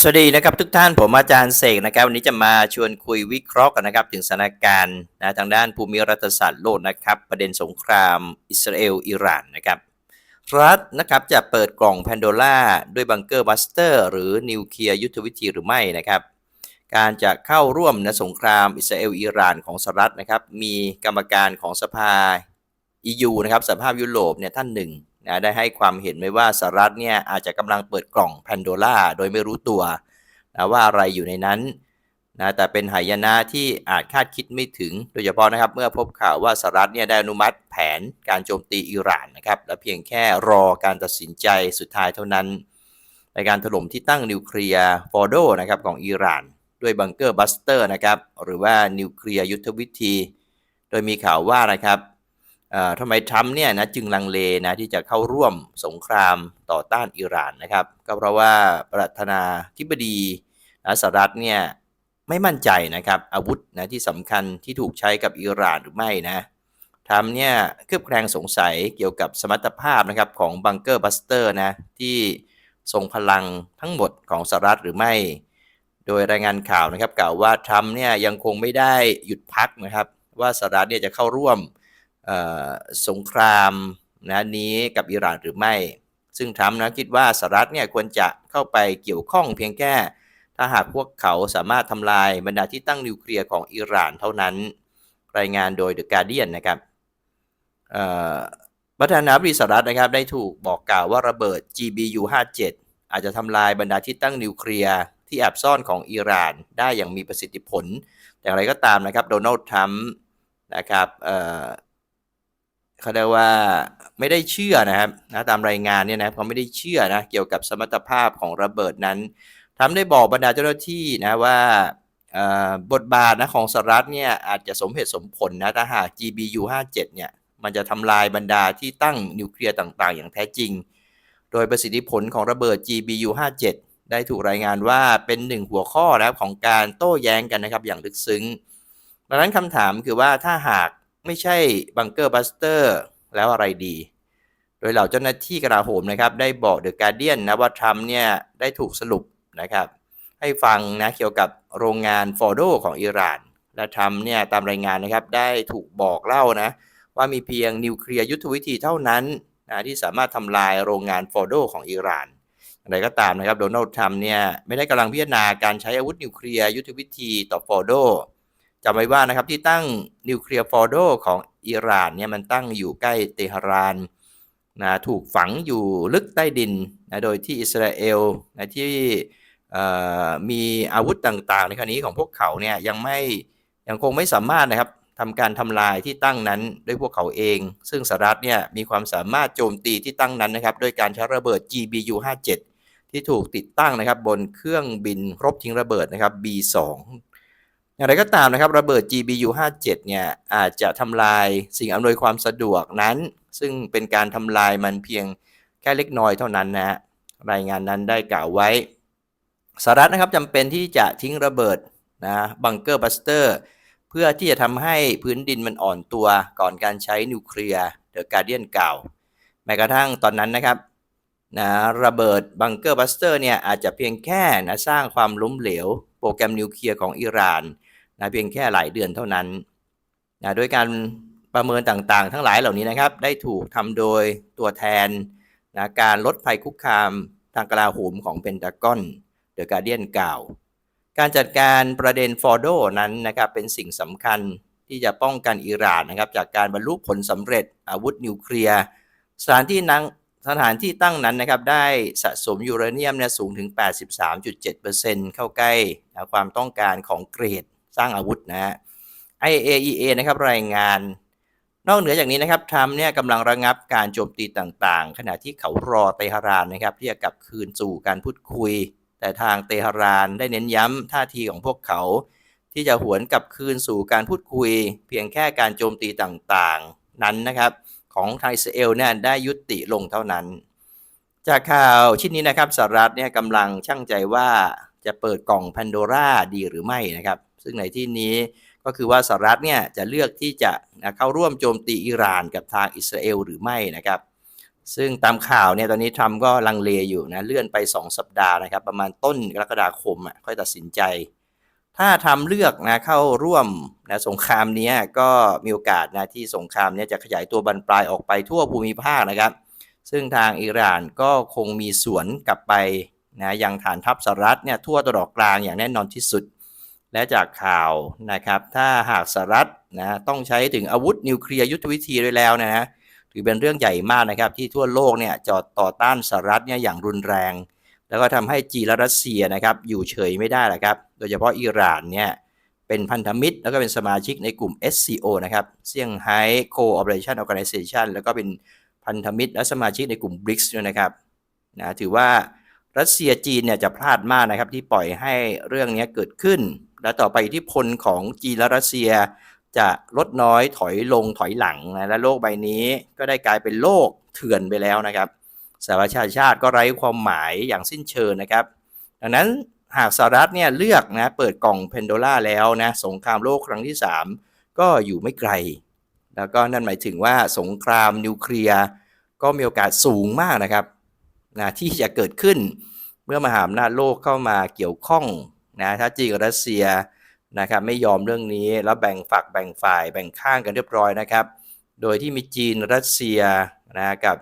สวัสดีนะครับทุกท่านผมอาจารย์เสกนะครับวันนี้จะมาชวนคุยวิเคราะห์กันนะครับ ถึงสถานการณ์นะทางด้านภูมิรัฐศาสตร์โลกนะครับ ประเด็นสงครามอิสราเอลอิหร่านนะครับรัฐนะครับจะเปิดกล่องแพนโดล่าด้วยบังเกอร์บัสเตอร์หรือนิวเคลียร์ยุทธวิธีหรือไม่นะครับ การจะเข้าร่วมในสงครามอิสราเอลอิหร่านของสหรัฐนะครับมีกรรมการของสภา EU นะครับสหภาพยุโรปเนี่ยท่านหนึ่ง นะได้ให้ความเห็นไว้ว่าสหรัฐเนี่ยอาจจะกำลังเปิดกล่องแพนโดล่าโดยไม่รู้ตัวนะว่าอะไรอยู่ในนั้นนะแต่เป็นหายนะที่อาจคาดคิดไม่ถึง โดยเฉพาะนะครับเมื่อพบข่าวว่าสหรัฐเนี่ยได้อนุมัติแผนการโจมตีอิหร่านนะครับและเพียงแค่รอการตัดสินใจสุดท้ายเท่านั้น ในการถล่มที่ตั้งนิวเคลียร์ฟอร์โดนะครับของอิหร่าน ด้วยบังเกอร์บัสเตอร์นะครับหรือว่านิวเคลียร์ยุทธวิธี โดยมีข่าวว่านะครับ ทำไมทรัมป์เนี่ยนะจึงลังเลนะที่จะเข้าร่วมสงครามต่อต้านอิหร่านนะครับ ก็เพราะว่าประธานาธิบดีสหรัฐเนี่ยไม่มั่นใจนะครับอาวุธนะที่สำคัญที่ถูกใช้กับอิหร่านหรือไม่นะทำเนี่ยเครือบแคลงสงสัยเกี่ยวกับสมรรถภาพนะครับของบังเกอร์บัสเตอร์นะที่ทรงพลังทั้งหมดของสหรัฐหรือไม่ โดยรายงานข่าวนะครับกล่าวว่าทรัมป์เนี่ยยังคงไม่ได้หยุดพักนะครับว่าสหรัฐเนี่ยจะเข้าร่วม สงครามนะนี้กับอิหร่านหรือไม่ ซึ่งทรัมป์นะคิดว่าสหรัฐเนี่ยควรจะเข้าไปเกี่ยวข้องเพียงแค่ ถ้าหากพวกเขาสามารถทำลายบรรดาที่ตั้งนิวเคลียร์ของอิหร่านเท่านั้น รายงานโดย The Guardian นนะครับประธานาธิบดีสหรัฐนะครับได้ถูกบอกกล่าวว่าระเบิด GBU 57อาจจะทำลายบรรดาที่ตั้งนิวเคลียร์ที่แอบซ่อนของอิหร่านได้อย่างมีประสิทธิผลอย่างไรก็ตามนะครับโดนัลด์ทรัมป์นะครับ เขาเรียกว่าไม่ได้เชื่อนะครับนะตามรายงานเนี่ยนะเขาไม่ได้เชื่อนะเกี่ยวกับสมรรถภาพของระเบิดนั้นทำได้บอกบรรดาเจ้าหน้าที่นะว่าบทบาทนะของสหรัฐเนี่ยอาจจะสมเหตุสมผลนะถ้าหาก GBU 57เนี่ยมันจะทำลายบรรดาที่ตั้งนิวเคลียร์ต่างๆ อย่างแท้จริง โดยประสิทธิผลของระเบิด GBU 57ได้ถูกรายงานว่าเป็นหนึ่งหัวข้อนะของการโต้แย้งกันนะครับอย่างลึกซึ้ง ดังนั้นคำถามคือว่าถ้าหาก ไม่ใช่บังเกอร์บัสเตอร์แล้วอะไรดี โดยเหล่าเจ้าหน้าที่กราโหมนะครับ ได้บอกเดอะการเดียนนะว่าทรัมป์เนี่ยได้ถูกสรุปนะครับ ให้ฟังนะเกี่ยวกับโรงงานฟอร์โดของอิหร่าน และทรัมป์เนี่ยตามรายงานนะครับได้ถูกบอกเล่านะว่ามีเพียงนิวเคลียร์ยุทธวิธีเท่านั้นนะที่สามารถทำลายโรงงานฟอร์โดของอิหร่านอะไรก็ตามนะครับโดนัลด์ทรัมป์เนี่ยไม่ได้กำลังพิจารณาการใช้อาวุธนิวเคลียร์ยุทธวิธีต่อฟอร์โด จำไว้ว่านะครับที่ตั้งนิวเคลียร์ฟอร์โดของอิหร่านเนี่ยมันตั้งอยู่ใกล้เตหะรานนะถูกฝังอยู่ลึกใต้ดินนะโดยที่อิสราเอลนะที่มีอาวุธต่างๆ ในครั้นี้ของพวกเขาเนี่ยยังไม่ยังคงไม่สามารถนะครับทำการทำลายที่ตั้งนั้นด้วยพวกเขาเอง ซึ่งสหรัฐเนี่ยมีความสามารถโจมตีที่ตั้งนั้นนะครับด้วยการใช้ระเบิด GBU 57ที่ถูกติดตั้งนะครับบนเครื่องบินรบทิ้งระเบิดนะครับ B2 อย่างไรก็ตามนะครับระเบิด GBU 57เนี่ยอาจจะทำลายสิ่งอำนวยความสะดวกนั้น ซึ่งเป็นการทำลายมันเพียงแค่เล็กน้อยเท่านั้นนะรายงานนั้นได้กล่าวไว้สหรัฐนะครับจำเป็นที่จะทิ้งระเบิดนะบังเกอร์บัสเตอร์เพื่อที่จะทำให้พื้นดินมันอ่อนตัวก่อนการใช้นิวเคลียร์เดอะการเดียนกล่าวแม้กระทั่งตอนนั้นนะครับนะระเบิดบังเกอร์บัสเตอร์เนี่ยอาจจะเพียงแค่นะสร้างความล้มเหลว โปรแกรมนิวเคลียร์ของอิหร่าน นะเพียงแค่หลายเดือนเท่านั้นนะโดยการประเมินต่างๆ ทั้งหลายเหล่านี้นะครับ ได้ถูกทำโดยตัวแทนนะการลดภัยคุกคามทางกลาโหมของเพนตากอนเดอะการเดียนกล่าว การจัดการประเด็นฟอร์โดนั้นนะครับเป็นสิ่งสำคัญที่จะป้องกันอิหร่านนะครับจากการบรรลุผลสำเร็จอาวุธนิวเคลียร์สถานที่นั้นสถานที่ตั้งนั้นนะครับได้สะสมยูเรเนียมเนี่ยสูงถึง 83.7%เข้าใกล้ความต้องการของเกรด สร้างอาวุธนะฮะ IAEA นะครับรายงาน นอกเหนือจากนี้นะครับทรัมป์เนี่ยกำลังระงับการโจมตีต่างๆ ขณะที่เขารอเตหะรานนะครับที่จะกลับคืนสู่การพูดคุย แต่ทางเตหะรานได้เน้นย้ำท่าทีของพวกเขา ที่จะหวนกลับคืนสู่การพูดคุย เพียงแค่การโจมตีต่างๆ นั้นนะครับของไทอิสราเอลเนี่ยได้ยุติลงเท่านั้น จากข่าวชิ้นนี้นะครับสหรัฐเนี่ยกำลังช่างใจว่าจะเปิดกล่องพันโดราดีหรือไม่นะครับซึ่งในที่นี้ก็คือว่าสหรัฐเนี่ยจะเลือกที่จะเข้าร่วมโจมตีอิหร่านกับทางอิสราเอลหรือไม่นะครับ ซึ่งตามข่าวเนี่ยตอนนี้ทรัมป์ก็ลังเลอยู่นะเลื่อนไป 2 สัปดาห์นะครับ ประมาณต้นกรกฎาคมอะค่อยตัดสินใจ ถ้าทำเลือกนะเข้าร่วมนะสงครามนี้ก็มีโอกาสนะที่สงครามนี้จะขยายตัวบรรปลายออกไปทั่วภูมิภาคนะครับ ซึ่งทางอิหร่านก็คงมีสวนกลับไปนะยังฐานทัพสหรัฐเนี่ยทั่วตะวันออกกลางอย่างแน่นอนที่สุด และจากข่าวนะครับ ถ้าหากสหรัฐนะต้องใช้ถึงอาวุธนิวเคลียร์ยุทธวิธีด้วยแล้วนะฮะถือเป็นเรื่องใหญ่มากนะครับ ที่ทั่วโลกเนี่ยจอดต่อต้านสหรัฐเนี่ยอย่างรุนแรง แล้วก็ทำให้จีนและรัสเซียนะครับอยู่เฉยไม่ได้แหละครับ โดยเฉพาะอิหร่านเนี่ยเป็นพันธมิตร แล้วก็เป็นสมาชิกในกลุ่ม SCO นะครับเซี่ยงไฮ้ Cooperation Organization แล้วก็เป็นพันธมิตรและสมาชิกในกลุ่ม BRICS ด้วยนะครับนะถือว่ารัสเซียจีนเนี่ยจะพลาดมากนะครับที่ปล่อยให้เรื่องนี้เกิดขึ้น และต่อไปอิทธิพลของจีนและรัสเซีย จะลดน้อยถอยลงถอยหลังนะและโลกใบนี้ก็ได้กลายเป็นโลกเถื่อนไปแล้วนะครับสหประชาชาติก็ไร้ความหมายอย่างสิ้นเชิงนะครับ ดังนั้นหากสหรัฐเนี่ยเลือกนะเปิดกล่องเพนโดล่าแล้วนะสงครามโลกครั้งที่ 3 ก็อยู่ไม่ไกล แล้วก็นั่นหมายถึงว่าสงครามนิวเคลียร์ก็มีโอกาสสูงมากนะครับนะที่จะเกิดขึ้นเมื่อมหาอำนาจโลกเข้ามาเกี่ยวข้อง นะถ้าจีนกับรัสเซียนะครับไม่ยอมเรื่องนี้แล้วแบ่งฝักแบ่งฝ่ายแบ่งข้างกันเรียบร้อยนะครับ โดยที่มีจีนรัสเซียนะกับ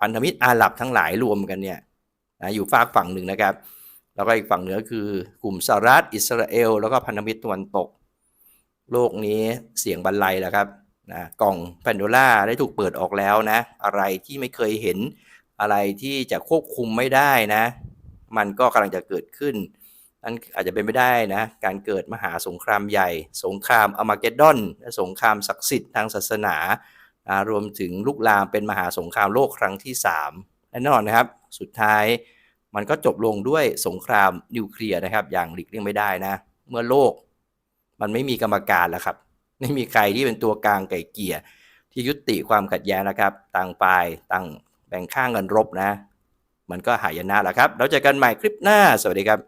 พันธมิตรอาหรับทั้งหลายรวมกันเนี่ยนะอยู่ฝากฝั่งหนึ่งนะครับ แล้วก็อีกฝั่งเหนือคือกลุ่มสหรัฐอิสราเอล แล้วก็พันธมิตรตะวันตก โลกนี้เสียงบรรลัยแล้วครับนะกล่องแพนโดล่าได้ถูกเปิดออกแล้วนะ อะไรที่ไม่เคยเห็นอะไรที่จะควบคุมไม่ได้นะ มันก็กำลังจะเกิดขึ้น นั่นอาจจะเป็นไม่ได้นะ การเกิดมหาสงครามใหญ่ สงครามอมาเกดดอนและสงครามศักดิ์สิทธิ์ทางศาสนานะรวมถึงลุกลามเป็นมหาสงครามโลกครั้งที่3แน่นอนนะครับ สุดท้ายมันก็จบลงด้วยสงครามนิวเคลียร์นะครับ อย่างหลีกเลี่ยงไม่ได้นะ เมื่อโลก มันไม่มีกรรมการแล้วครับ ไม่มีใครที่เป็นตัวกลางไก่เกลี่ยที่ยุติความขัดแย้งนะครับ ต่างฝ่ายต่างแบ่งข้างกันรบนะ มันก็หายนะแล้วครับ เราเจอกันใหม่คลิปหน้า สวัสดีครับ